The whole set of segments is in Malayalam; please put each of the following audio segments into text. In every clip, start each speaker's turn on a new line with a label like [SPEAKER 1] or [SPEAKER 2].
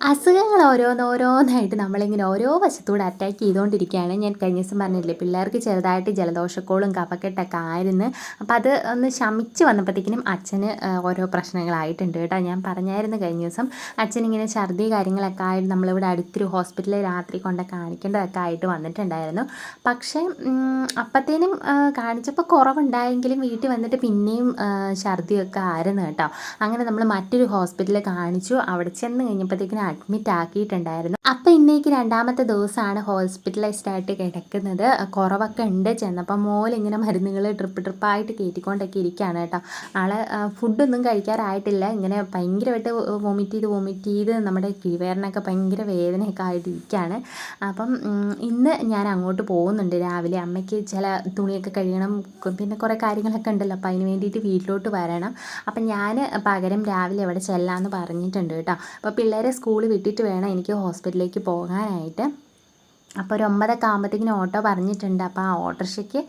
[SPEAKER 1] അസുഖങ്ങൾ ഓരോന്നോരോന്നായിട്ട് നമ്മളിങ്ങനെ ഓരോ വശത്തൂടെ അറ്റാക്ക് ചെയ്തുകൊണ്ടിരിക്കുകയാണ് ഞാൻ കഴിഞ്ഞ ദിവസം പറഞ്ഞില്ലേ പിള്ളേർക്ക് ചെറുതായിട്ട് ജലദോഷക്കോളും കഫക്കെട്ടൊക്കെ ആയിരുന്നു. അപ്പോൾ അത് ഒന്ന് ശമിച്ച് വന്നപ്പോഴത്തേക്കിനും അച്ഛന് ഓരോ പ്രശ്നങ്ങളായിട്ടുണ്ട് കേട്ടോ. ഞാൻ പറഞ്ഞായിരുന്നു കഴിഞ്ഞ ദിവസം അച്ഛനിങ്ങനെ ഛർദി കാര്യങ്ങളൊക്കെ ആയിട്ട് നമ്മളിവിടെ അടുത്തൊരു ഹോസ്പിറ്റലിൽ രാത്രി കൊണ്ട് കാണിക്കേണ്ടതൊക്കെ ആയിട്ട് വന്നിട്ടുണ്ടായിരുന്നു. പക്ഷേ അപ്പത്തേനും കാണിച്ചപ്പോൾ കുറവുണ്ടായെങ്കിലും വീട്ടിൽ വന്നിട്ട് പിന്നെയും ഛർദിയൊക്കെ ആയിരുന്നു കേട്ടോ. അങ്ങനെ നമ്മൾ മറ്റൊരു ഹോസ്പിറ്റലിൽ കാണിച്ചു. അവിടെ ചെന്ന് കഴിഞ്ഞപ്പോഴത്തേക്കിനും അഡ്മിറ്റ് ആക്കിയിട്ടുണ്ടായിരുന്നു അപ്പോൾ ഇന്നേക്ക് രണ്ടാമത്തെ ദിവസമാണ് ഹോസ്പിറ്റലൈസ്ഡ് ആയിട്ട് കിടക്കുന്നത്. കുറവൊക്കെ ഉണ്ട്. ചെന്നപ്പോൾ മോളിങ്ങനെ മരുന്നുകൾ ട്രിപ്പ് ട്രിപ്പായിട്ട് കയറ്റിക്കൊണ്ടൊക്കെ ഇരിക്കുകയാണ് കേട്ടോ. ആളെ ഫുഡൊന്നും കഴിക്കാറായിട്ടില്ല. ഇങ്ങനെ ഭയങ്കരമായിട്ട് വോമിറ്റ് ചെയ്ത് വോമിറ്റ് ചെയ്ത് നമ്മുടെ കിഴിവേറിനൊക്കെ ഭയങ്കര വേദനയൊക്കെ ആയിട്ട് ഇരിക്കുകയാണ് അപ്പം ഇന്ന് ഞാൻ അങ്ങോട്ട് പോകുന്നുണ്ട് രാവിലെ. അമ്മയ്ക്ക് ചില തുണിയൊക്കെ കഴിയണം പിന്നെ കുറേ കാര്യങ്ങളൊക്കെ ഉണ്ടല്ലോ. അപ്പോൾ അതിന് വേണ്ടിയിട്ട് വീട്ടിലോട്ട് വരണം. അപ്പം ഞാൻ പകരം രാവിലെ അവിടെ ചെല്ലാമെന്ന് പറഞ്ഞിട്ടുണ്ട് കേട്ടോ. അപ്പോൾ പിള്ളേരെ സ്കൂളിൽ വിട്ടിട്ട് വേണം എനിക്ക് ഹോസ്പിറ്റലിലേക്ക് പോകാനായിട്ട്. അപ്പോൾ ഒരു ഒമ്പതൊക്കെ ആകുമ്പോഴത്തേക്കിനും ഓട്ടോ പറഞ്ഞിട്ടുണ്ട്. അപ്പോൾ ആ ഓട്ടോറിക്ഷയ്ക്ക്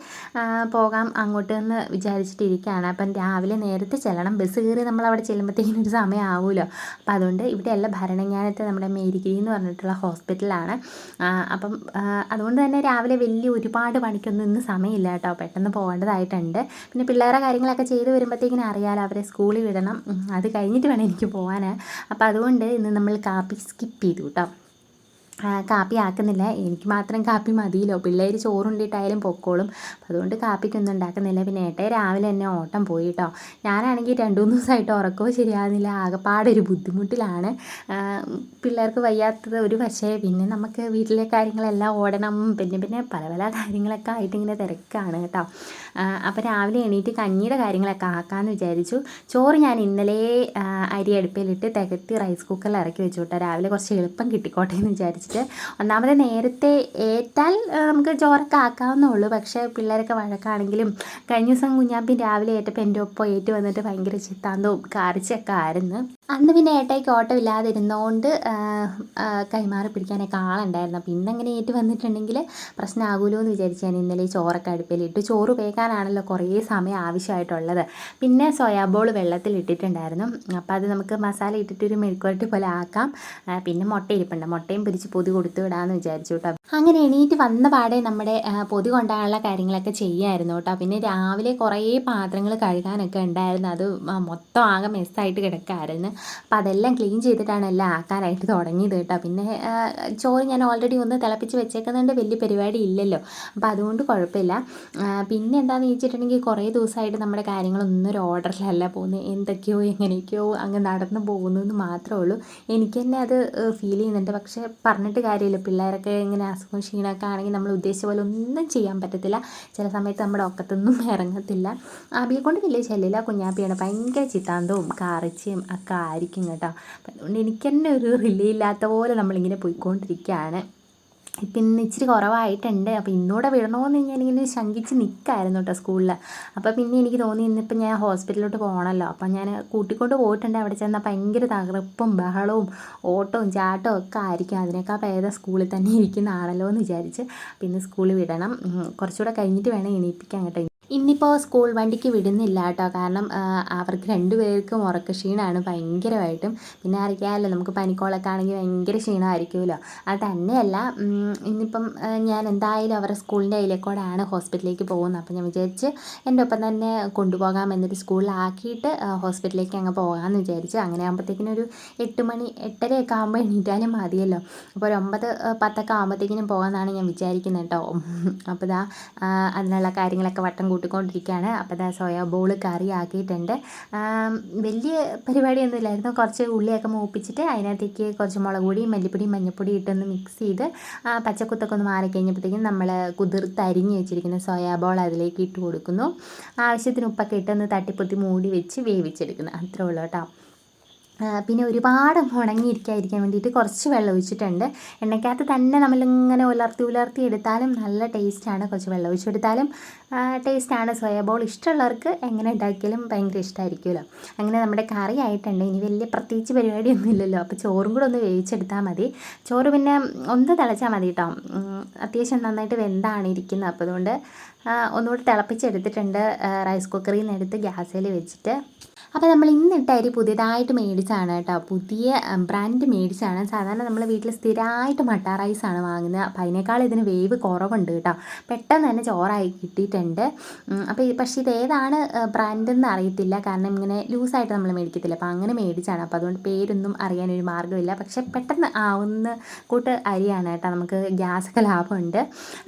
[SPEAKER 1] പോകാം അങ്ങോട്ട് നിന്ന് വിചാരിച്ചിട്ടിരിക്കുകയാണ് അപ്പം രാവിലെ നേരത്തെ ചെല്ലണം. ബസ് കയറി നമ്മൾ അവിടെ ചെല്ലുമ്പോഴത്തേക്കിനും ഒരു സമയം ആവുമല്ലോ അപ്പോൾ അതുകൊണ്ട് ഇവിടെയല്ല ഭരണജ്ഞാനത്തെ നമ്മുടെ മേരിഗിരി എന്ന് പറഞ്ഞിട്ടുള്ള ഹോസ്പിറ്റലാണ്. അപ്പം അതുകൊണ്ട് തന്നെ രാവിലെ വലിയ ഒരുപാട് പണിക്കൊന്നും ഇന്ന് സമയമില്ല കേട്ടോ. പെട്ടെന്ന് പോകേണ്ടതായിട്ടുണ്ട്. പിന്നെ പിള്ളേരെ കാര്യങ്ങളൊക്കെ ചെയ്ത് വരുമ്പോഴത്തേക്കിനും അറിയാലോ അവരെ സ്കൂളിൽ വിടണം. അത് കഴിഞ്ഞിട്ട് വേണം എനിക്ക് പോകാൻ അപ്പോൾ അതുകൊണ്ട് ഇന്ന് നമ്മൾ കാപ്പി സ്കിപ്പ് ചെയ്തു കേട്ടോ. കാപ്പി ആക്കുന്നില്ല. എനിക്ക് മാത്രം കാപ്പി മതിയല്ലോ. പിള്ളേർ ചോറുണ്ടിട്ടായാലും പൊക്കോളും. അതുകൊണ്ട് കാപ്പിക്കൊന്നും ഉണ്ടാക്കുന്നില്ല. പിന്നെ ഏട്ടേ രാവിലെ തന്നെ ഓട്ടം പോയി കേട്ടോ ഞാനാണെങ്കിൽ രണ്ടു മൂന്ന് ദിവസമായിട്ട് ഉറക്കവും ശരിയാകുന്നില്ല ആകെപ്പാടെ ഒരു ബുദ്ധിമുട്ടിലാണ്. പിള്ളേർക്ക് വയ്യാത്തത് ഒരു പക്ഷേ പിന്നെ നമുക്ക് വീട്ടിലെ കാര്യങ്ങളെല്ലാം ഓടണം. പിന്നെ പിന്നെ പല പല കാര്യങ്ങളൊക്കെ ആയിട്ടിങ്ങനെ തിരക്കാണ് കേട്ടോ. അപ്പോൾ രാവിലെ എണീറ്റ് കഞ്ഞിയുടെ കാര്യങ്ങളൊക്കെ ആക്കാമെന്ന് വിചാരിച്ചു. ചോറ് ഞാൻ ഇന്നലെ അരി അടുപ്പിലിട്ട് തികത്തി റൈസ് കുക്കറിൽ ഇറക്കി വെച്ചു കേട്ടോ. രാവിലെ കുറച്ച് എളുപ്പം കിട്ടിക്കോട്ടെ എന്ന് വിചാരിച്ചു. വെച്ചിട്ട്. ഒന്നാമത് നേരത്തെ ഏറ്റാൽ നമുക്ക് ചോറൊക്കെ ആക്കാവുന്നേ ഉള്ളൂ പക്ഷേ പിള്ളേരൊക്കെ വഴക്കാണെങ്കിലും കഴിഞ്ഞ ദിവസം കുഞ്ഞാപ്പി രാവിലെ ഏറ്റപ്പോൾ എന്റെ ഒപ്പം ഏറ്റു വന്നിട്ട് ഭയങ്കര ചിത്താന്തവും കാറിച്ചൊക്കെ ആയിരുന്നു. അന്ന് പിന്നെ ഏട്ടായിക്ക് ഇല്ലാതിരുന്നോണ്ട് കൈമാറി പിടിക്കാനൊക്കെ ആളുണ്ടായിരുന്നു. അപ്പം ഇന്നങ്ങനെ ഏറ്റു വന്നിട്ടുണ്ടെങ്കിൽ പ്രശ്നമാകുമല്ലോ എന്ന് വിചാരിച്ച് ഞാൻ ഇന്നലെ ചോറൊക്കെ അടുപ്പിലിട്ട് ചോറ് വേകാനാണല്ലോ കുറേ സമയം ആവശ്യമായിട്ടുള്ളത്. പിന്നെ സോയാബോൾ വെള്ളത്തിൽ ഇട്ടിട്ടുണ്ടായിരുന്നു അപ്പം അത് നമുക്ക് മസാല ഇട്ടിട്ട് ഒരു മെഴുക്കുവരട്ടി പോലെ ആക്കാം. പിന്നെ മുട്ട ഇരിപ്പുണ്ട്. മുട്ടയും പിരിച്ച് പൊതി കൊടുത്തു വിടാമെന്ന് വിചാരിച്ചു കേട്ടോ. അങ്ങനെ എണീറ്റ് വന്ന പാടെ നമ്മുടെ പൊതി കൊണ്ടാനുള്ള കാര്യങ്ങളൊക്കെ ചെയ്യായിരുന്നു കേട്ടോ. പിന്നെ രാവിലെ കുറേ പാത്രങ്ങൾ കഴുകാനൊക്കെ ഉണ്ടായിരുന്നു. അത് മൊത്തം ആകെ മെസ്സായിട്ട് കിടക്കായിരുന്നു. അപ്പം അതെല്ലാം ക്ലീൻ ചെയ്തിട്ടാണ് എല്ലാം ആക്കാനായിട്ട് തുടങ്ങിയത് കേട്ടോ. പിന്നെ ചോറ് ഞാൻ ഓൾറെഡി ഒന്ന് തിളപ്പിച്ച് വെച്ചേക്കുന്നതുകൊണ്ട് വലിയ പരിപാടി ഇല്ലല്ലോ. അപ്പോൾ അതുകൊണ്ട് കുഴപ്പമില്ല. പിന്നെ എന്താണെന്ന് ചോദിച്ചിട്ടുണ്ടെങ്കിൽ കുറേ ദിവസമായിട്ട് നമ്മുടെ കാര്യങ്ങളൊന്നും ഒരു ഓർഡറിലല്ല പോകുന്നത്. എന്തൊക്കെയോ എങ്ങനെയൊക്കെയോ അങ്ങ് നടന്നു പോകുന്നു എന്ന് മാത്രമേ ഉള്ളൂ. എനിക്ക് തന്നെ അത് ഫീൽ ചെയ്യുന്നുണ്ട്. പക്ഷേ പറഞ്ഞിട്ട് കാര്യമില്ല. പിള്ളേരൊക്കെ ഇങ്ങനെ അസുഖം ക്ഷീണമൊക്കെ ആണെങ്കിൽ നമ്മൾ ഉദ്ദേശിച്ച പോലെ ഒന്നും ചെയ്യാൻ പറ്റത്തില്ല. ചില സമയത്ത് നമ്മുടെ ഒക്കത്തൊന്നും ഇറങ്ങത്തില്ല. ആബിയെ കൊണ്ട് വലിയ ശല്യമില്ല. കുഞ്ഞാപ്പിയാണ് ഭയങ്കര ചിത്താന്തവും കാറിച്ചയും ഒക്കെ ആയിരിക്കും കേട്ടോ. അതുകൊണ്ട് എനിക്ക് തന്നെ ഒരു റിലേ ഇല്ലാത്ത പോലെ നമ്മളിങ്ങനെ പോയിക്കൊണ്ടിരിക്കുകയാണ്. പിന്നെ ഇച്ചിരി കുറവായിട്ടുണ്ട്. അപ്പോൾ ഇന്നൂടെ വിടണമെന്ന് ഞാനിങ്ങനെ ശങ്കിച്ച് നിൽക്കായിരുന്നു കേട്ടോ സ്കൂളിൽ അപ്പോൾ പിന്നെ എനിക്ക് തോന്നി ഇന്നിപ്പോൾ ഞാൻ ഹോസ്പിറ്റലിലോട്ട് പോകണമല്ലോ. അപ്പോൾ ഞാൻ കൂട്ടിക്കൊണ്ട് പോയിട്ടുണ്ട് അവിടെ ചെന്നാൽ ഭയങ്കര തകർപ്പും ബഹളവും ഓട്ടവും ചാട്ടവും ഒക്കെ ആയിരിക്കും. അതിനേക്കാൾ ഭേദം സ്കൂളിൽ തന്നെ ഇരിക്കുന്നതാണല്ലോ എന്ന് വിചാരിച്ച് പിന്നെ സ്കൂളിൽ വിടണം. കുറച്ചുകൂടെ കഴിഞ്ഞിട്ട് വേണം എണീപ്പിക്കാൻ കേട്ടോ ഇന്നിപ്പോൾ സ്കൂൾ വണ്ടിക്ക് വിടുന്നില്ല കേട്ടോ. കാരണം അവർക്ക് രണ്ടുപേർക്കും ഉറക്ക ക്ഷീണമാണ് ഭയങ്കരമായിട്ടും. പിന്നെ അറിയാമല്ലോ നമുക്ക് പനിക്കോളൊക്കെ ആണെങ്കിൽ ഭയങ്കര ക്ഷീണമായിരിക്കുമല്ലോ. അത് തന്നെയല്ല ഇന്നിപ്പം ഞാൻ എന്തായാലും അവരുടെ സ്കൂളിന്റെ അതിലേക്കൂടെയാണ് ഹോസ്പിറ്റലിലേക്ക് പോകുന്നത്. അപ്പം ഞാൻ വിചാരിച്ച് എന്റെ ഒപ്പം തന്നെ കൊണ്ടുപോകാം എന്നിട്ട് സ്കൂളിലാക്കിയിട്ട് ഹോസ്പിറ്റലിലേക്ക് അങ്ങ് പോകാമെന്ന് വിചാരിച്ച് അങ്ങനെ ആകുമ്പോഴത്തേക്കിനും ഒരു എട്ട് മണി എട്ടരയൊക്കെ ആകുമ്പോൾ എണീറ്റാലും മതിയല്ലോ. അപ്പോൾ ഒരു ഒമ്പത് പത്തൊക്കെ ആകുമ്പോഴത്തേക്കിനും പോകാമെന്നാണ് ഞാൻ വിചാരിക്കുന്നത് കേട്ടോ. അപ്പോൾ ഇതാ അതിനുള്ള കാര്യങ്ങളൊക്കെ വട്ടം കൂട്ടിക്കൊണ്ടിരിക്കുകയാണ്. അപ്പോൾ ദാ സോയാ ബോൾ കറി ആക്കിയിട്ടുണ്ട്. വലിയ പരിപാടിയൊന്നും ഇല്ലായിരുന്നു കുറച്ച് ഉള്ളിയൊക്കെ മൂപ്പിച്ചിട്ട് അതിനകത്തേക്ക് കുറച്ച് മുളക് പൊടിയും മല്ലിപ്പൊടിയും മഞ്ഞൾപ്പൊടി ഇട്ടൊന്ന് മിക്സ് ചെയ്ത് പച്ചക്കുത്തൊക്കെ ഒന്ന് മാറി കഴിഞ്ഞപ്പോഴത്തേക്കും നമ്മൾ കുതിർത്തരിഞ്ഞ് വെച്ചിരിക്കുന്ന സോയാ ബോൾ അതിലേക്ക് ഇട്ട് കൊടുക്കുന്നു. ആവശ്യത്തിന് ഉപ്പൊക്കെ ഇട്ടൊന്ന് തട്ടിപ്പൊത്തി മൂടി വെച്ച് വേവിച്ചെടുക്കുന്നു. അത്രേ ഉള്ളൂ കേട്ടോ. പിന്നെ ഒരുപാട് ഉണങ്ങിയിരിക്കാതിരിക്കാൻ വേണ്ടിയിട്ട് കുറച്ച് വെള്ളം ഒഴിച്ചിട്ടുണ്ട്. എണ്ണയ്ക്കകത്ത് തന്നെ നമ്മളിങ്ങനെ ഉലർത്തി ഉലർത്തി എടുത്താലും നല്ല ടേസ്റ്റാണ്. കുറച്ച് വെള്ളം ഒഴിച്ചെടുത്താലും ടേസ്റ്റാണ്. സോയാ ബോൾ ഇഷ്ടമുള്ളവർക്ക് എങ്ങനെ ഉണ്ടാക്കിയാലും ഭയങ്കര ഇഷ്ടമായിരിക്കുമല്ലോ അങ്ങനെ നമ്മുടെ കറി ആയിട്ടുണ്ട്. ഇനി വലിയ പ്രത്യേകിച്ച് പരിപാടിയൊന്നും ഇല്ലല്ലോ. അപ്പോൾ ചോറും കൂടെ ഒന്ന് വേവിച്ചെടുത്താൽ മതി. ചോറ് പിന്നെ ഒന്ന് തിളച്ചാൽ മതി കേട്ടോ അത്യാവശ്യം നന്നായിട്ട് വെന്താണ് ഇരിക്കുന്നത്. അപ്പോൾ അതുകൊണ്ട് ഒന്നുകൂടി തിളപ്പിച്ചെടുത്തിട്ടുണ്ട് റൈസ് കുക്കറിൽ നിന്ന് എടുത്ത് ഗ്യാസിൽ വെച്ചിട്ട്. അപ്പോൾ നമ്മൾ ഇന്നിട്ട അരി പുതിയതായിട്ട് മേടിച്ചാണ് കേട്ടോ. പുതിയ ബ്രാൻഡ് മേടിച്ചാണ്. സാധാരണ നമ്മൾ വീട്ടിൽ സ്ഥിരമായിട്ട് മട്ട റൈസാണ് വാങ്ങുന്നത്. അപ്പോൾ അതിനേക്കാൾ ഇതിന് വേവ് കുറവുണ്ട് കേട്ടോ. പെട്ടെന്ന് തന്നെ ചോറായി കിട്ടിയിട്ടുണ്ട്. അപ്പോൾ പക്ഷേ ഇത് ഏതാണ് ബ്രാൻഡ് എന്ന് അറിയത്തില്ല. കാരണം ഇങ്ങനെ ലൂസായിട്ട് നമ്മൾ മേടിക്കത്തില്ല. അപ്പോൾ അങ്ങനെ മേടിച്ചാണ്. അപ്പോൾ അതുകൊണ്ട് പേരൊന്നും അറിയാനൊരു മാർഗമില്ല. പക്ഷേ പെട്ടെന്ന് ആവുന്ന കൂട്ട് അരിയാണ് കേട്ടോ. നമുക്ക് ഗ്യാസൊക്കെ ലാഭമുണ്ട്.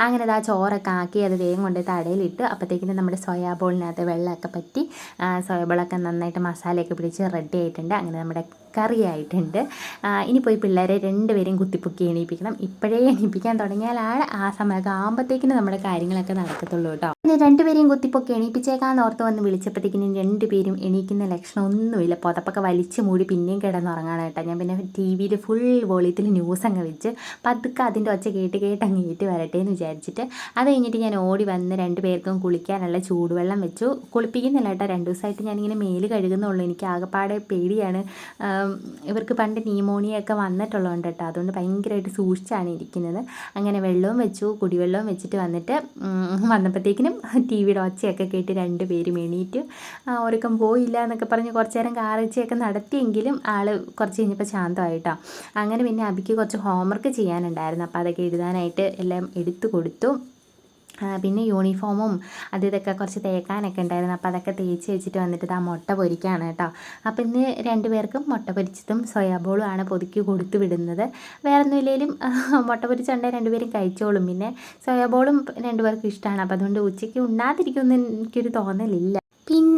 [SPEAKER 1] അങ്ങനെ അത് ആ ചോറൊക്കെ ആക്കി അത് വേഗം കൊണ്ട് തടയിലിട്ട്. അപ്പോഴത്തേക്കിനും നമ്മുടെ സോയാബോളിനകത്ത് വെള്ളമൊക്കെ പറ്റി സോയാബോളൊക്കെ സോയാ ബോളൊക്കെ നന്നായിട്ട് മസാലയൊക്കെ പിടിച്ച് റെഡി ആയിട്ടുണ്ട്. അങ്ങനെ നമ്മുടെ കറി ആയിട്ടുണ്ട് ഇനി പോയി പിള്ളേരെ രണ്ടുപേരെയും കുത്തിപ്പൊക്കി എണീപ്പിക്കണം. ഇപ്പോഴേ എണീപ്പിക്കാൻ തുടങ്ങിയാലാണ് ആ സമയമൊക്കെ ആകുമ്പോഴത്തേക്കിനും നമ്മുടെ കാര്യങ്ങളൊക്കെ നടക്കത്തുള്ളൂ കേട്ടോ. പിന്നെ രണ്ടുപേരെയും കുത്തിപ്പൊക്കി എണീപ്പിച്ചേക്കാന്ന് ഓർത്ത് വന്ന് വിളിച്ചപ്പോഴത്തേക്കിനും രണ്ടുപേരും എണീക്കുന്ന ലക്ഷണം ഒന്നുമില്ല. പുതപ്പൊക്കെ വലിച്ചു മൂടി പിന്നെയും കിടന്നുറങ്ങാണ് കേട്ടോ. ഞാൻ പിന്നെ ടി വിയിൽ ഫുൾ വോളിയത്തിൽ ന്യൂസ് അങ്ങ് വെച്ച് പതുക്കെ അതിന്റെ ഒച്ച കേട്ട് കേട്ട് അങ്ങ് വരട്ടെ എന്ന് വിചാരിച്ചിട്ട് അത് കഴിഞ്ഞിട്ട് ഞാൻ ഓടി വന്ന് രണ്ട് പേർക്കും കുളിക്കാനുള്ള ചൂടുവെള്ളം വെച്ചു. കുളിപ്പിക്കുന്നില്ല കേട്ടോ. രണ്ട് ദിവസമായിട്ട് ഞാനിങ്ങനെ മേൽ കഴുകുന്നുള്ളൂ. എനിക്ക് ആകെപ്പാടെ പേടിയാണ്. ഇവർക്ക് പണ്ട് ന്യൂമോണിയൊക്കെ വന്നിട്ടുള്ളതുകൊണ്ട് കേട്ടോ അതുകൊണ്ട് ഭയങ്കരമായിട്ട് സൂക്ഷിച്ചാണ് ഇരിക്കുന്നത്. അങ്ങനെ വെള്ളവും വെച്ചു കുടിവെള്ളവും വെച്ചിട്ട് വന്നിട്ട് വന്നപ്പോഴത്തേക്കിനും ടി വിയുടെ ഒച്ചയൊക്കെ കേട്ട് രണ്ട് പേരും എണീറ്റ്. ഒരുക്കം പോയില്ല എന്നൊക്കെ പറഞ്ഞ് കുറച്ച് നേരം കാറച്ചയൊക്കെ നടത്തിയെങ്കിലും ആൾ കുറച്ച് കഴിഞ്ഞപ്പോൾ ശാന്തമായിട്ടോ. അങ്ങനെ പിന്നെ അബിക്ക് കുറച്ച് ഹോംവർക്ക് ചെയ്യാനുണ്ടായിരുന്നു. അപ്പോൾ അതൊക്കെ എഴുതാനായിട്ട് എല്ലാം എടുത്തു കൊടുത്തു. പിന്നെ യൂണിഫോമും അത് ഇതൊക്കെ കുറച്ച് തേക്കാനൊക്കെ ഉണ്ടായിരുന്നു. അപ്പോൾ അതൊക്കെ തേച്ച് വെച്ചിട്ട് വന്നിട്ട് ആ മുട്ട പൊരിക്കുകയാണ് കേട്ടോ. അപ്പോൾ ഇന്ന് രണ്ടുപേർക്കും മുട്ട പൊരിച്ചതും സോയാബോളും ആണ് പൊതുക്കി കൊടുത്തു വിടുന്നത്. വേറെ ഒന്നുമില്ലെങ്കിലും മുട്ട പൊരിച്ചുണ്ടെങ്കിൽ രണ്ടുപേരും കഴിച്ചോളും. പിന്നെ സോയാബോളും രണ്ടുപേർക്കും ഇഷ്ടമാണ് അപ്പോൾ അതുകൊണ്ട് ഉച്ചയ്ക്ക് ഉണ്ണാതിരിക്കുമെന്ന് എനിക്കൊരു തോന്നലില്ല.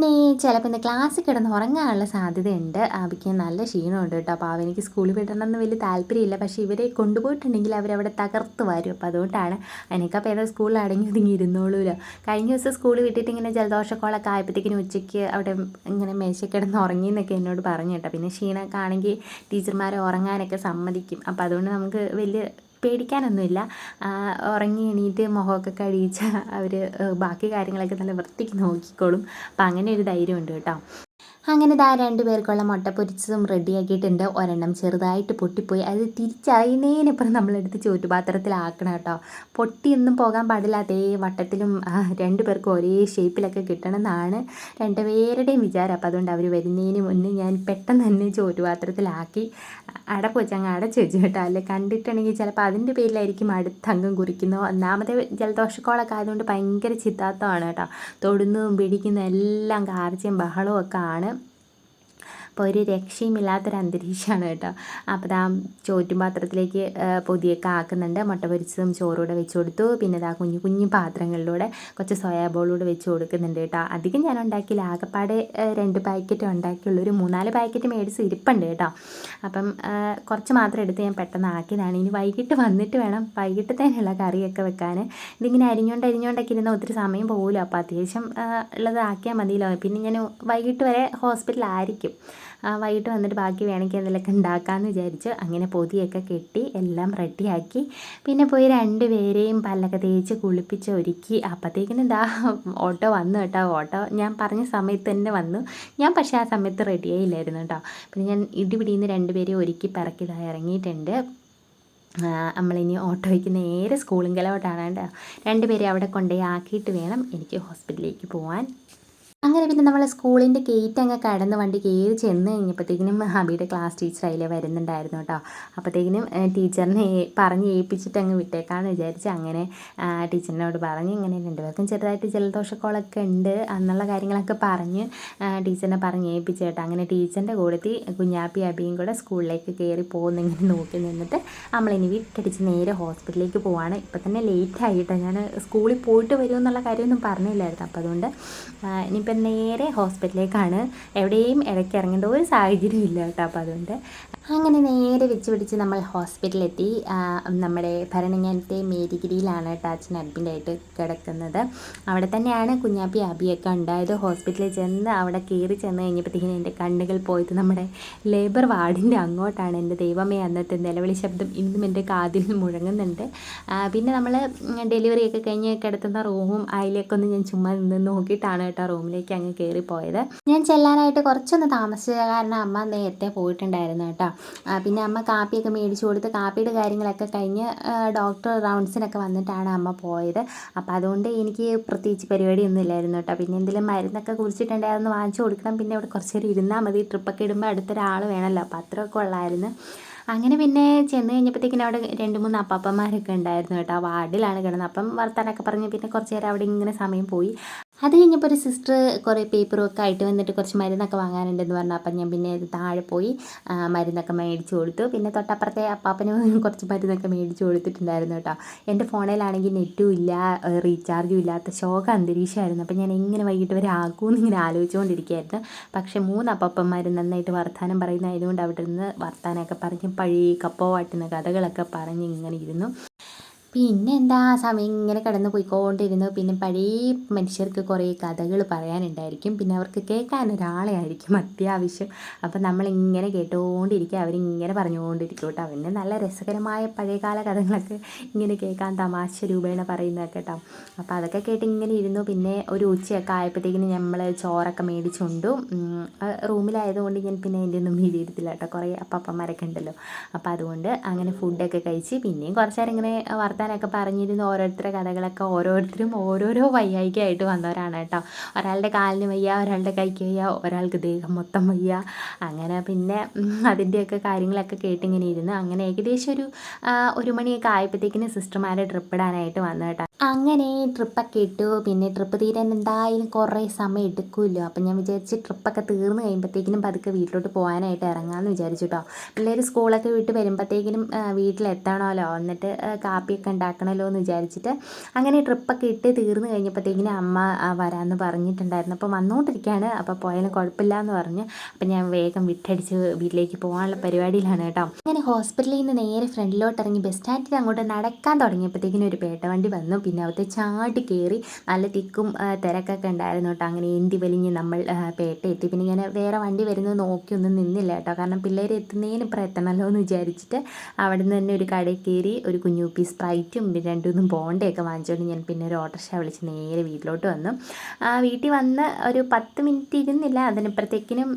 [SPEAKER 1] പിന്നെ ചിലപ്പോൾ ഇന്ന് ക്ലാസ്സിൽ കിടന്ന് ഉറങ്ങാനുള്ള സാധ്യതയുണ്ട്. അവയ്ക്ക് നല്ല ക്ഷീണമുണ്ട് കേട്ടോ. അപ്പോൾ അവനിക്ക് സ്കൂളിൽ വിടണമെന്ന് വലിയ താല്പര്യമില്ല. പക്ഷേ ഇവരെ കൊണ്ടുപോയിട്ടുണ്ടെങ്കിൽ അവരവിടെ തകർത്ത് വരും. അപ്പോൾ അതുകൊണ്ടാണ് അതിനേക്കാൾ പേരെ സ്കൂളിൽ അടങ്ങി ഒതുങ്ങി ഇരുന്നോളൂല്ലോ കഴിഞ്ഞ ദിവസം സ്കൂളിൽ വിട്ടിട്ട് ഇങ്ങനെ ജലദോഷക്കോളൊക്കെ ആയപ്പോഴത്തേക്കിനും ഉച്ചയ്ക്ക് അവിടെ ഇങ്ങനെ മേശ കിടന്ന് ഉറങ്ങി എന്നൊക്കെ എന്നോട് പറഞ്ഞു കേട്ടോ. പിന്നെ ക്ഷീണമൊക്കെ ആണെങ്കിൽ ടീച്ചർമാരെ ഉറങ്ങാനൊക്കെ സമ്മതിക്കും. അപ്പോൾ അതുകൊണ്ട് നമുക്ക് വലിയ പേടിക്കാനൊന്നുമില്ല. ഉറങ്ങി എണീറ്റ് മുഖമൊക്കെ കഴിച്ച അവർ ബാക്കി കാര്യങ്ങളൊക്കെ നല്ല വൃത്തിക്ക് നോക്കിക്കോളും. അപ്പം അങ്ങനെ ഒരു ധൈര്യമുണ്ട് കേട്ടോ. അങ്ങനെ ഇതാ രണ്ട് പേർക്കുള്ള മുട്ട പൊരിച്ചതും റെഡിയാക്കിയിട്ടുണ്ട് ഒരെണ്ണം ചെറുതായിട്ട് പൊട്ടിപ്പോയി. അത് തിരിച്ചറിയുന്നതിനപ്പുറം നമ്മളെടുത്ത് ചോറ്റുപാത്രത്തിലാക്കണം കേട്ടോ. പൊട്ടിയൊന്നും പോകാൻ പാടില്ല. അതേ വട്ടത്തിലും രണ്ട് പേർക്കും ഒരേ ഷേപ്പിലൊക്കെ കിട്ടണമെന്നാണ് രണ്ടുപേരുടെയും വിചാരം. അപ്പോൾ അതുകൊണ്ട് അവർ വരുന്നതിന് മുന്നേ ഞാൻ പെട്ടെന്ന് തന്നെ ചോറ്റുപാത്രത്തിലാക്കി അടപ്പ് വെച്ച് അങ്ങ് അടച്ച് വെച്ചു കേട്ടോ. അല്ലെ കണ്ടിട്ടുണ്ടെങ്കിൽ ചിലപ്പോൾ അതിന്റെ പേരിലായിരിക്കും അടുത്ത അംഗം കുറിക്കുന്നത് ഒന്നാമത്തെ ജലദോഷക്കോളൊക്കെ ആയതുകൊണ്ട് ഭയങ്കര ചിത്താത്തമാണ് കേട്ടോ. തൊടുന്നതും പിടിക്കുന്നതും എല്ലാം കാർച്ചയും ബഹളവും ഒക്കെ ആണ്. അപ്പോൾ ഒരു രക്ഷയുമില്ലാത്തൊരു അന്തരീക്ഷമാണ് കേട്ടോ. അപ്പോൾ ദാ ചോറ്റും പാത്രത്തിലേക്ക് ആ, പൊതിയൊക്കെ ആക്കുന്നുണ്ട്. മുട്ട പൊരിച്ചതും ചോറൂടെ വെച്ച് കൊടുത്തു. പിന്നെ ദാ കുഞ്ഞു കുഞ്ഞു പാത്രങ്ങളിലൂടെ കുറച്ച് സോയാബോളിലൂടെ വെച്ച് കൊടുക്കുന്നുണ്ട് കേട്ടോ. അധികം ഞാൻ ഉണ്ടാക്കിയില്ല. ആകെപ്പാടെ രണ്ട് പാക്കറ്റ് ഉണ്ടാക്കിയുള്ളൂ. ഒരു മൂന്നാൽ പാക്കറ്റ് മേടിച്ച് ഇരിപ്പുണ്ട് കേട്ടോ. അപ്പം കുറച്ച് മാത്രം എടുത്ത് ഞാൻ പെട്ടെന്ന് ആക്കിയതാണ്. ഇനി വൈകിട്ട് വന്നിട്ട് വേണം വൈകിട്ട് വൈകിട്ടത്തേനുള്ള കറിയൊക്കെ വെക്കാൻ. ഇതിങ്ങനെ അരിഞ്ഞോണ്ട് അരിഞ്ഞോണ്ടൊക്കെ ഇരുന്ന ഒത്തിരി സമയം പോകുമല്ലോ അപ്പോൾ അത്യാവശ്യം ആ, ഉള്ളത് ആക്കിയാൽ മതിയല്ലോ. പിന്നെ ഞാൻ വൈകിട്ട് വരെ ഹോസ്പിറ്റലായിരിക്കും ആ, വൈകിട്ട് വന്നിട്ട് ബാക്കി വേണമെങ്കിൽ എന്തെങ്കിലുമൊക്കെ ഉണ്ടാക്കാമെന്ന് വിചാരിച്ചു അങ്ങനെ പൊതിയൊക്കെ കെട്ടി എല്ലാം റെഡിയാക്കി. പിന്നെ പോയി രണ്ട് പേരെയും പല്ലൊക്കെ തേച്ച് കുളിപ്പിച്ച് ഒരുക്കി. അപ്പോഴത്തേക്കിനും എന്താ ഓട്ടോ വന്നു കേട്ടോ. ഓട്ടോ ഞാൻ പറഞ്ഞ സമയത്ത് തന്നെ വന്നു. ഞാൻ പക്ഷേ ആ സമയത്ത് റെഡിയായില്ലായിരുന്നു കേട്ടോ. പിന്നെ ഞാൻ ഇടിപിടിയിൽ നിന്ന് രണ്ടുപേരെയും ഒരുക്കി പറക്കി ഇതാ ഇറങ്ങിയിട്ടുണ്ട്. നമ്മളിനി ഓട്ടോയ്ക്ക് നേരെ സ്കൂളിങ്കലോട്ടാണ് കേട്ടോ. രണ്ടുപേരെ അവിടെ കൊണ്ടുപോയി ആക്കിയിട്ട് വേണം എനിക്ക് ഹോസ്പിറ്റലിലേക്ക് പോകാൻ അങ്ങനെ പിന്നെ നമ്മൾ സ്കൂളിന്റെ ഗേറ്റ് അങ്ങ് കടന്ന് വണ്ടി കയറി ചെന്ന് കഴിഞ്ഞപ്പോഴത്തേക്കിനും ഹബിയുടെ ക്ലാസ് ടീച്ചർ അതിലെ വരുന്നുണ്ടായിരുന്നു കേട്ടോ. അപ്പോഴത്തേക്കിനും ടീച്ചറിനെ പറഞ്ഞ് ഏൽപ്പിച്ചിട്ട് അങ്ങ് വിട്ടേക്കാന്ന് വിചാരിച്ച് അങ്ങനെ ടീച്ചറിനോട് പറഞ്ഞ് ഇങ്ങനെ രണ്ടുപേർക്കും ചെറുതായിട്ട് ജലദോഷക്കോളൊക്കെ ഉണ്ട് എന്നുള്ള കാര്യങ്ങളൊക്കെ പറഞ്ഞ് ടീച്ചറിനെ പറഞ്ഞ് ഏൽപ്പിച്ച് കേട്ടോ. അങ്ങനെ ടീച്ചറിന്റെ കൂടത്തി കുഞ്ഞാപ്പി അബിയും കൂടെ സ്കൂളിലേക്ക് കയറി പോകുന്നിങ്ങനെ നോക്കി നിന്നിട്ട് നമ്മളിനി വിട്ടടിച്ച് നേരെ ഹോസ്പിറ്റലിലേക്ക് പോവാണ്. ഇപ്പം തന്നെ ലേറ്റ് ആയിട്ടോ ഞാൻ സ്കൂളിൽ പോയിട്ട് വരുമെന്നുള്ള കാര്യമൊന്നും പറഞ്ഞില്ലായിരുന്നു. അപ്പോൾ അതുകൊണ്ട് ആ, ഇനിയിപ്പം നേരെ ഹോസ്പിറ്റലിലേക്കാണ് എവിടെയും ഇടയ്ക്ക് ഇറങ്ങേണ്ട ഒരു സാഹചര്യം ഇല്ല കേട്ടോ. അപ്പോൾ അതുകൊണ്ട് അങ്ങനെ നേരെ വെച്ച് പിടിച്ച് നമ്മൾ ഹോസ്പിറ്റലിലെത്തി. നമ്മുടെ ഭരണങ്ങാനത്തെ മേരിഗിരിയിലാണ് കേട്ടോ അച്ഛൻ അഡ്മിറ്റായിട്ട് കിടക്കുന്നത്. അവിടെ തന്നെയാണ് കുഞ്ഞാപ്പി അബിയൊക്കെ ഉണ്ടായത്. ഹോസ്പിറ്റലിൽ ചെന്ന് അവിടെ കയറി ചെന്ന് കഴിഞ്ഞപ്പോഴത്തേക്കിനും എന്റെ കണ്ണുകൾ പോയത് നമ്മുടെ ലേബർ വാർഡിന്റെ അങ്ങോട്ടാണ്. എന്റെ ദൈവമേ അന്നത്തെ നിലവിളി ശബ്ദം ഇന്നും എന്റെ കാതിൽ മുഴങ്ങുന്നുണ്ട്. പിന്നെ നമ്മൾ ഡെലിവറിയൊക്കെ കഴിഞ്ഞ് കിടത്തുന്ന റൂമും അതിലേക്ക് ഒന്ന് ഞാൻ ചുമ്മാ നിന്ന് നോക്കിയിട്ടാണ് കേട്ടോ റൂമിലേക്ക് അങ്ങ് കയറി പോയത് ഞാൻ ചെല്ലാനായിട്ട് കുറച്ചൊന്ന് താമസിച്ച കാരണം അമ്മ നേരത്തെ പോയിട്ടുണ്ടായിരുന്നു കേട്ടോ. പിന്നെ അമ്മ കാപ്പിയൊക്കെ മേടിച്ചു കൊടുത്ത് കാപ്പിയുടെ കാര്യങ്ങളൊക്കെ കഴിഞ്ഞ് ഡോക്ടർ റൗണ്ട്സിനൊക്കെ വന്നിട്ടാണ് അമ്മ പോയത്. അപ്പോൾ അതുകൊണ്ട് എനിക്ക് പ്രത്യേകിച്ച് പരിപാടിയൊന്നും ഇല്ലായിരുന്നു കേട്ടോ. പിന്നെ എന്തെങ്കിലും മരുന്നൊക്കെ കുറിച്ചിട്ടുണ്ടായിരുന്നു വാങ്ങിച്ചു കൊടുക്കണം. പിന്നെ അവിടെ കുറച്ച് നേരം ഇരുന്നാൽ മതി ട്രിപ്പൊക്കെ ഇടുമ്പോൾ അടുത്തൊരാൾ വേണമല്ലോ അപ്പോൾ അത്രയൊക്കെ ഉള്ളായിരുന്നു. അങ്ങനെ പിന്നെ ചെന്ന് കഴിഞ്ഞപ്പോഴത്തേക്കിനും അവിടെ രണ്ട് മൂന്ന് അപ്പാപ്പന്മാരൊക്കെ ഉണ്ടായിരുന്നു കേട്ടോ. വാർഡിലാണ് കിടന്നത്. അപ്പം വർത്താനൊക്കെ പറഞ്ഞ് പിന്നെ കുറച്ച് നേരം അവിടെ ഇങ്ങനെ സമയം പോയി. അത് കഴിഞ്ഞപ്പോൾ ഒരു സിസ്റ്റർ കുറേ പേപ്പറും ഒക്കെ ആയിട്ട് വന്നിട്ട് കുറച്ച് മരുന്നൊക്കെ വാങ്ങാനുണ്ടെന്ന് പറഞ്ഞു. അപ്പം ഞാൻ പിന്നെ താഴെ പോയി മരുന്നൊക്കെ മേടിച്ച് കൊടുത്തു. പിന്നെ തൊട്ടപ്പുറത്തെ അപ്പാപ്പന് കുറച്ച് മരുന്നൊക്കെ മേടിച്ച് കൊടുത്തിട്ടുണ്ടായിരുന്നു കേട്ടോ. എന്റെ ഫോണിലാണെങ്കിൽ നെറ്റും ഇല്ല റീചാർജും ഇല്ലാത്ത ശോക അന്തരീക്ഷമായിരുന്നു. അപ്പം ഞാൻ എങ്ങനെ വൈകിട്ട് വരെ ആക്കുമെന്ന് ഇങ്ങനെ ആലോചിച്ചുകൊണ്ടിരിക്കുകയായിരുന്നു. പക്ഷേ മൂന്ന് അപ്പപ്പന്മാർ നന്നായിട്ട് വർത്തമാനം പറയുന്നതായതുകൊണ്ട് അവിടെ നിന്ന് വർത്തമാനമൊക്കെ പറഞ്ഞ് കപ്പോ വാട്ടുന്ന കഥകളൊക്കെ പറഞ്ഞ് ഇങ്ങനെ ഇരുന്നു. പിന്നെ എന്താ സമയം ഇങ്ങനെ കടന്നു പോയിക്കൊണ്ടിരുന്നു. പിന്നെ പഴയ മനുഷ്യർക്ക് കുറേ കഥകൾ പറയാനുണ്ടായിരിക്കും. പിന്നെ അവർക്ക് കേൾക്കാൻ ഒരാളെ ആയിരിക്കും അത്യാവശ്യം. അപ്പം നമ്മളിങ്ങനെ കേട്ടുകൊണ്ടിരിക്കുക അവരിങ്ങനെ പറഞ്ഞുകൊണ്ടിരിക്കും കേട്ടോ. പിന്നെ നല്ല രസകരമായ പഴയകാല കഥകളൊക്കെ ഇങ്ങനെ കേൾക്കാൻ തമാശ രൂപേണ പറയുന്നതൊക്കെ കേട്ടോ. അപ്പോൾ അതൊക്കെ കേട്ട് ഇങ്ങനെ ഇരുന്നു. പിന്നെ ഒരു ഉച്ചയൊക്കെ ആയപ്പോഴത്തേക്കിന് നമ്മൾ ചോറൊക്കെ മേടിച്ചുകൊണ്ടു റൂമിലായതുകൊണ്ട് ഞാൻ പിന്നെ എന്റെ ഒന്നും വീഡിയോ കേട്ടോ. കുറേ അപ്പന്മാരൊക്കെ ഉണ്ടല്ലോ. അപ്പോൾ അതുകൊണ്ട് അങ്ങനെ ഫുഡൊക്കെ കഴിച്ച് പിന്നെയും കുറച്ചേരം ഇങ്ങനെ വർത്താനൊക്കെ പറഞ്ഞിരുന്ന ഓരോരുത്തരുടെ കഥകളൊക്കെ ഓരോരുത്തരും ഓരോരോ വയ്യായികയായിട്ട് വന്നവരാണ് കേട്ടോ. ഒരാളുടെ കാലിന് വയ്യ ഒരാളുടെ കൈക്ക് വയ്യ ഒരാൾക്ക് ദേഹം മൊത്തം വയ്യ. അങ്ങനെ പിന്നെ അതിന്റെയൊക്കെ കാര്യങ്ങളൊക്കെ കേട്ടിങ്ങനെ ഇരുന്ന് അങ്ങനെ ഏകദേശം ഒരു ഒരു മണിയൊക്കെ ആയപ്പോഴത്തേക്കിന് സിസ്റ്റർമാരെ ട്രിപ്പ് ഇടാനായിട്ട് വന്നു കേട്ടോ. അങ്ങനെ ട്രിപ്പൊക്കെ ഇട്ടു. പിന്നെ ട്രിപ്പ് തീരാൻ എന്തായാലും കുറേ സമയം എടുക്കുമല്ലോ അപ്പം ഞാൻ വിചാരിച്ച് ട്രിപ്പൊക്കെ തീർന്നു കഴിയുമ്പോഴത്തേക്കിനും പതുക്കെ വീട്ടിലോട്ട് പോകാനായിട്ട് ഇറങ്ങാമെന്ന് വിചാരിച്ചു കേട്ടോ. പിള്ളേർ സ്കൂളൊക്കെ വിട്ട് വരുമ്പോഴത്തേക്കിനും വീട്ടിലെത്തണമല്ലോ. എന്നിട്ട് കാപ്പിയൊക്കെ ഉണ്ടാക്കണമല്ലോ എന്ന് വിചാരിച്ചിട്ട് അങ്ങനെ ട്രിപ്പൊക്കെ ഇട്ട് തീർന്നു കഴിഞ്ഞപ്പോഴത്തേക്കിനും അമ്മ വരാമെന്ന് പറഞ്ഞിട്ടുണ്ടായിരുന്നു. അപ്പോൾ വന്നുകൊണ്ടിരിക്കുകയാണ് അപ്പോൾ പോയാലും കുഴപ്പമില്ല എന്ന് പറഞ്ഞു. അപ്പോൾ ഞാൻ വേഗം വിട്ടടിച്ച് വീട്ടിലേക്ക് പോകാനുള്ള പരിപാടിയിലാണ് കേട്ടോ. അങ്ങനെ ഹോസ്പിറ്റലിൽ നിന്ന് നേരെ ഫ്രണ്ടിലോട്ട് ഇറങ്ങി ബസ് സ്റ്റാൻഡിൽ അങ്ങോട്ട് നടക്കാൻ തുടങ്ങിയപ്പോഴത്തേക്കിനും ഒരു പേട്ട വണ്ടി വന്നു. പിന്നെ അവിടുത്തെ ചാടി കയറി നല്ല തിക്കും തിരക്കൊക്കെ ഉണ്ടായിരുന്നു കേട്ടോ. അങ്ങനെ ഏന്തി വലിഞ്ഞ് നമ്മൾ പേട്ട എത്തി. പിന്നെ ഇങ്ങനെ വേറെ വണ്ടി വരുന്നത് നോക്കിയൊന്നും നിന്നില്ല കേട്ടോ. കാരണം പിള്ളേർ എത്തുന്നതിന് ഇപ്പം എത്തണമല്ലോ എന്ന് വിചാരിച്ചിട്ട് അവിടെ നിന്ന് തന്നെ ഒരു കടയിൽ കയറി ഒരു കുഞ്ഞു പീസ് സ്പ്രൈറ്റും രണ്ടു രണ്ടുമൂന്നും ബോണ്ടയൊക്കെ വാങ്ങിച്ചുകൊണ്ട് ഞാൻ പിന്നെ ഒരു ഓട്ടോറിക്ഷ വിളിച്ച് നേരെ വീട്ടിലോട്ട് വന്നു. ആ, വീട്ടിൽ വന്ന് ഒരു പത്ത് മിനിറ്റ് ഇരുന്നില്ല. അതിനപ്പുറത്തേക്കിനും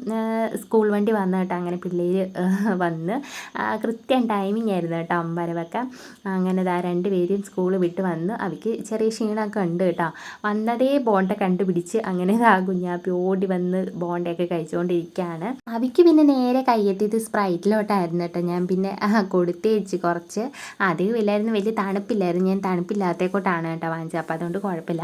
[SPEAKER 1] സ്കൂൾ വണ്ടി വന്നു കേട്ടോ. അങ്ങനെ പിള്ളേർ വന്ന്. കൃത്യം ടൈമിംഗ് ആയിരുന്നു കേട്ടോ അമ്പരവൊക്കെ അങ്ങനെ ദാ രണ്ട് പേരും സ്കൂൾ വിട്ട് വന്ന് അവയ്ക്ക് ചെറിയ ക്ഷീണമൊക്കെ ഉണ്ട് കേട്ടോ. വന്നതേ ബോണ്ട കണ്ടുപിടിച്ച് അങ്ങനെ ആ കുഞ്ഞാപ്പി ഓടി വന്ന് ബോണ്ടയൊക്കെ കഴിച്ചുകൊണ്ടിരിക്കുകയാണ് അവയ്ക്ക് പിന്നെ നേരെ കയ്യെത്തിയത് സ്പ്രൈറ്റിലോട്ടായിരുന്നു കേട്ടോ. ഞാൻ പിന്നെ കൊടുത്തേച്ച് കുറച്ച്. അധികം വലിയ വലിയ തണുപ്പില്ലായിരുന്നു. ഞാൻ തണുപ്പില്ലാത്തേക്കോട്ടാണ് കേട്ടോ വാങ്ങിച്ചത്. അപ്പോൾ അതുകൊണ്ട് കുഴപ്പമില്ല.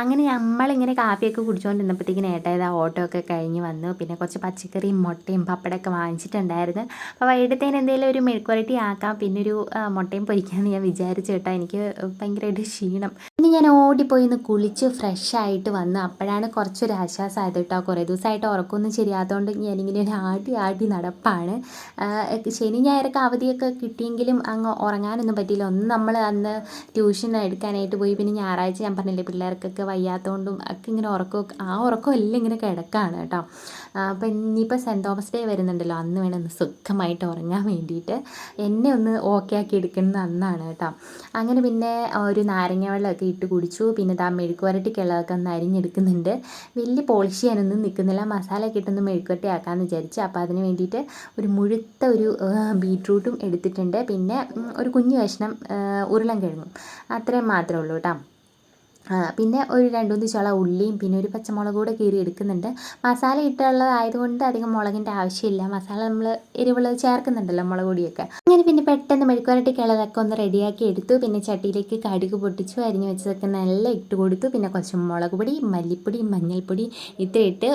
[SPEAKER 1] അങ്ങനെ നമ്മളിങ്ങനെ കാപ്പിയൊക്കെ കുടിച്ചുകൊണ്ടിരുന്നപ്പോഴത്തേക്കിന് ഏട്ടായത് ആ ഓട്ടോ ഒക്കെ കഴിഞ്ഞ് വന്നു. പിന്നെ കുറച്ച് പച്ചക്കറിയും മുട്ടയും പപ്പടമൊക്കെ വാങ്ങിച്ചിട്ടുണ്ടായിരുന്നു. അപ്പോൾ വൈകിട്ടത്തേന് എന്തെങ്കിലും ഒരു മെഴുക്കുവരട്ടി ആക്കാം. പിന്നെ ഒരു മുട്ടയും പൊരിക്കാമെന്ന് ഞാൻ വിചാരിച്ചു കേട്ടോ. എനിക്ക് ഭയങ്കരമായിട്ട് ക്ഷീണം. പിന്നെ ഞാൻ ഓടിപ്പോയി ഒന്ന് കുളിച്ച് ഫ്രഷ് ആയിട്ട് വന്ന് അപ്പോഴാണ് കുറച്ചൊരു ആശ്വാസമായത് കേട്ടോ കുറേ ദിവസമായിട്ട് ഉറക്കമൊന്നും ശരിയാത്തതുകൊണ്ട് ഞാനിങ്ങനെ ഒരു ആടി ആടി നടപ്പാണ്. ശനി ഞായറൊക്കെ അവധിയൊക്കെ കിട്ടിയെങ്കിലും അങ്ങ് ഉറങ്ങാനൊന്നും പറ്റിയില്ല. ഒന്ന് നമ്മൾ അന്ന് ട്യൂഷൻ എടുക്കാനായിട്ട് പോയി. പിന്നെ ഞായറാഴ്ച ഞാൻ പറഞ്ഞില്ലേ പിള്ളേർക്കൊക്കെ വയ്യാത്തതുകൊണ്ടും ഒക്കെ ഇങ്ങനെ ഉറക്കമൊക്കെ ആ ഉറക്കം എല്ലാം ഇങ്ങനെ കിടക്കാണ് കേട്ടോ അപ്പം ഇനിയിപ്പോൾ സെന്റ് തോമസ് ഡേ വരുന്നുണ്ടല്ലോ അന്ന് വേണം ഒന്ന് സുഖമായിട്ട് ഉറങ്ങാൻ വേണ്ടിയിട്ട്. എന്നെ ഒന്ന് ഓക്കെ ആക്കി എടുക്കുന്ന അന്നാണ് കേട്ടോ. അങ്ങനെ പിന്നെ ഒരു നാരങ്ങ വെള്ളമൊക്കെ ഇട്ട് കുടിച്ചു. പിന്നെ ദാ മെഴുക്കുവരട്ടിക്കുള്ളതൊക്കെ ഒന്ന് അരിഞ്ഞെടുക്കുന്നുണ്ട്. വലിയ പോളിഷ് ചെയ്യാനൊന്നും നിൽക്കുന്നില്ല മസാല ഒക്കെ ഇട്ടൊന്ന് മെഴുക്കുവരട്ടി ആക്കാമെന്ന് വിചാരിച്ചു. അപ്പോൾ അതിന് വേണ്ടിയിട്ട് ഒരു മുഴുത്ത ഒരു ബീട്രൂട്ടും എടുത്തിട്ടുണ്ട്. പിന്നെ ഒരു കുഞ്ഞു കഷ്ണം ഉരുളം കിഴങ്ങും. അത്രയും മാത്രമേ ഉള്ളൂ കേട്ടോ. പിന്നെ ഒരു രണ്ട് മൂന്ന് ചുള ഉള്ളിയും പിന്നെ ഒരു പച്ചമുളക് കൂടെ കീറി എടുക്കുന്നുണ്ട്. മസാല ഇട്ടുള്ളതായതുകൊണ്ട് അധികം മുളകിന്റെ ആവശ്യമില്ല. മസാല നമ്മൾ എരിവുള്ളത് ചേർക്കുന്നുണ്ടല്ലോ മുളക് പൊടിയൊക്കെ. അങ്ങനെ പിന്നെ പെട്ടെന്ന് മെഴുക്കുവരട്ടി കിളറൊക്കെ ഒന്ന് റെഡിയാക്കി എടുത്തു. പിന്നെ ചട്ടിയിലേക്ക് കടുക് പൊട്ടിച്ചു അരിഞ്ഞു വെച്ചതൊക്കെ നല്ല ഇട്ട് കൊടുത്തു. പിന്നെ കുറച്ച് മുളക് പൊടി മല്ലിപ്പൊടി മഞ്ഞൾപ്പൊടി ഇത്രയിട്ട്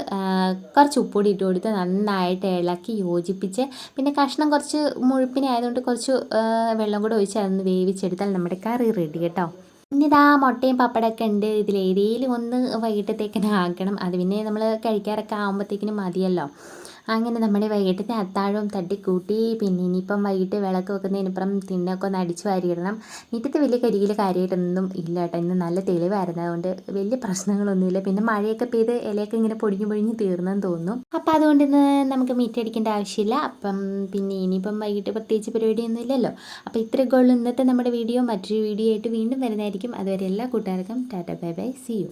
[SPEAKER 1] കുറച്ച് ഉപ്പൊടി ഇട്ട് കൊടുത്ത് നന്നായിട്ട് ഇളക്കി യോജിപ്പിച്ച് പിന്നെ കഷ്ണം കുറച്ച് മുഴുപ്പിനെ ആയതുകൊണ്ട് കുറച്ച് വെള്ളം കൂടെ ഒഴിച്ച് അതൊന്ന് വേവിച്ചെടുത്താൽ നമ്മുടെ കറി റെഡി കേട്ടോ. ഇതാ മുട്ടയും പപ്പടമൊക്കെ ഉണ്ട്. ഇതിലേതേലും ഒന്ന് വൈകിട്ടത്തേക്കിന് ആക്കണം. അത് പിന്നെ നമ്മൾ കഴിക്കാറൊക്കെ ആകുമ്പോഴത്തേക്കിനും മതിയല്ലോ. അങ്ങനെ നമ്മുടെ വൈകിട്ടത്തെ അത്താഴവും തട്ടിക്കൂട്ടി. പിന്നെ ഇനിയിപ്പം വൈകിട്ട് വിളക്ക് വെക്കുന്നതിനിപ്പുറം തിണ്ണൊക്കെ ഒന്ന് അടിച്ചു വാരിയിടണം. മുറ്റത്ത് വലിയ കരിയിൽ കാര്യമായിട്ടൊന്നും ഇല്ല കേട്ടോ. ഇന്ന് നല്ല തെളിവായിരുന്നു. അതുകൊണ്ട് വലിയ പ്രശ്നങ്ങളൊന്നുമില്ല. പിന്നെ മഴയൊക്കെ പെയ്ത് ഇലയൊക്കെ ഇങ്ങനെ പൊടിഞ്ഞു പൊടിഞ്ഞ് തീർന്നെന്ന് തോന്നുന്നു. അപ്പോൾ അതുകൊണ്ട് ഇന്ന് നമുക്ക് മീറ്റടിക്കേണ്ട ആവശ്യമില്ല. അപ്പം പിന്നെ ഇനിയിപ്പം വൈകിട്ട് പ്രത്യേകിച്ച് പരിപാടിയൊന്നും ഇല്ലല്ലോ. അപ്പോൾ ഇത്രയൊക്കെ ഉള്ളൂ ഇന്നത്തെ നമ്മുടെ വീഡിയോ. മറ്റൊരു വീഡിയോ ആയിട്ട് വീണ്ടും വരുന്നതായിരിക്കും. അതുവരെ എല്ലാ കൂട്ടുകാർക്കും tata bye bye. See you